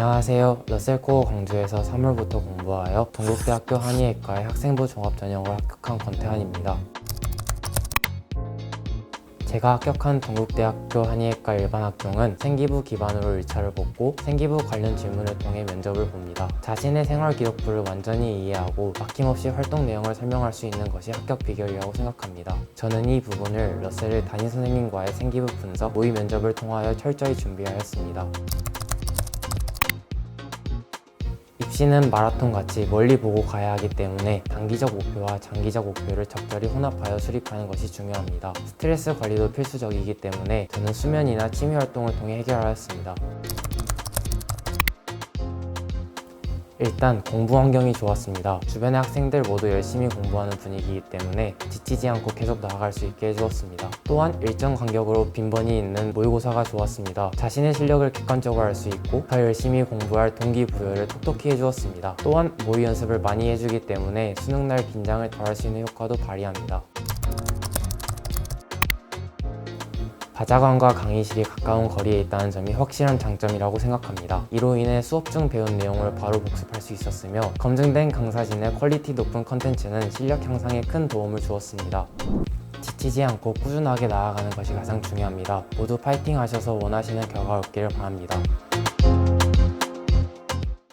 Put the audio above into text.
안녕하세요. 러셀코어 광주에서 3월부터 공부하여 동국대학교 한의학과의 학생부 종합전형을 합격한 권태환입니다. 제가 합격한 동국대학교 한의학과 일반학종은 생기부 기반으로 1차를 뽑고 생기부 관련 질문을 통해 면접을 봅니다. 자신의 생활 기록부를 완전히 이해하고 막힘없이 활동 내용을 설명할 수 있는 것이 합격 비결이라고 생각합니다. 저는 이 부분을 러셀의 담임 선생님과의 생기부 분석, 모의 면접을 통하여 철저히 준비하였습니다. 입시는 마라톤 같이 멀리 보고 가야 하기 때문에 단기적 목표와 장기적 목표를 적절히 혼합하여 수립하는 것이 중요합니다. 스트레스 관리도 필수적이기 때문에 저는 수면이나 취미 활동을 통해 해결하였습니다. 일단 공부 환경이 좋았습니다. 주변의 학생들 모두 열심히 공부하는 분위기이기 때문에 지치지 않고 계속 나아갈 수 있게 해주었습니다. 또한 일정 간격으로 빈번히 있는 모의고사가 좋았습니다. 자신의 실력을 객관적으로 알 수 있고 더 열심히 공부할 동기부여를 톡톡히 해주었습니다. 또한 모의 연습을 많이 해주기 때문에 수능날 긴장을 덜 할 수 있는 효과도 발휘합니다. 바자관과 강의실이 가까운 거리에 있다는 점이 확실한 장점이라고 생각합니다. 이로 인해 수업 중 배운 내용을 바로 복습할 수 있었으며 검증된 강사진의 퀄리티 높은 컨텐츠는 실력 향상에 큰 도움을 주었습니다. 지치지 않고 꾸준하게 나아가는 것이 가장 중요합니다. 모두 파이팅 하셔서 원하시는 결과 얻기를 바랍니다.